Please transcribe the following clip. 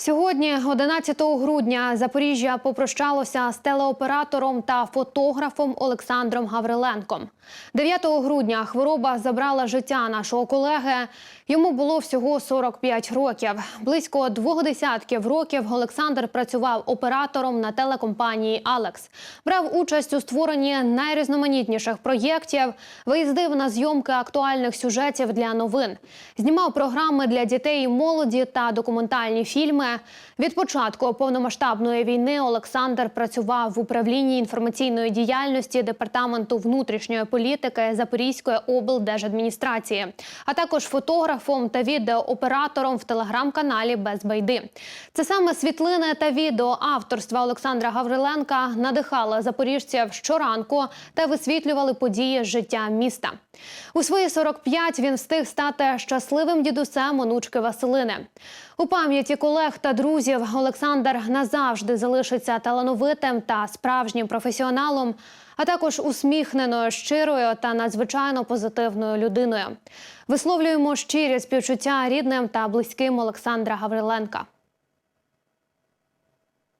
Сьогодні, 11 грудня, Запоріжжя попрощалося з телеоператором та фотографом Олександром Гавриленком. 9 грудня хвороба забрала життя нашого колеги. Йому було всього 45 років. Близько двох десятків років Олександр працював оператором на телекомпанії Алекс. Брав участь у створенні найрізноманітніших проєктів, виїздив на зйомки актуальних сюжетів для новин, знімав програми для дітей і молоді та документальні фільми. Від початку повномасштабної війни Олександр працював в управлінні інформаційної діяльності департаменту внутрішньої політики Запорізької облдержадміністрації, а також фотографом та відеооператором в телеграм-каналі Без байди. Це саме світлини та відео авторства Олександра Гавриленка надихали запоріжців щоранку та висвітлювали події життя міста. У свої 45 він встиг стати щасливим дідусем онучки Василини. У пам'яті колег та друзів Олександр назавжди залишиться талановитим та справжнім професіоналом, а також усміхненою, щирою та надзвичайно позитивною людиною. Висловлюємо щирі співчуття рідним та близьким Олександра Гавриленка.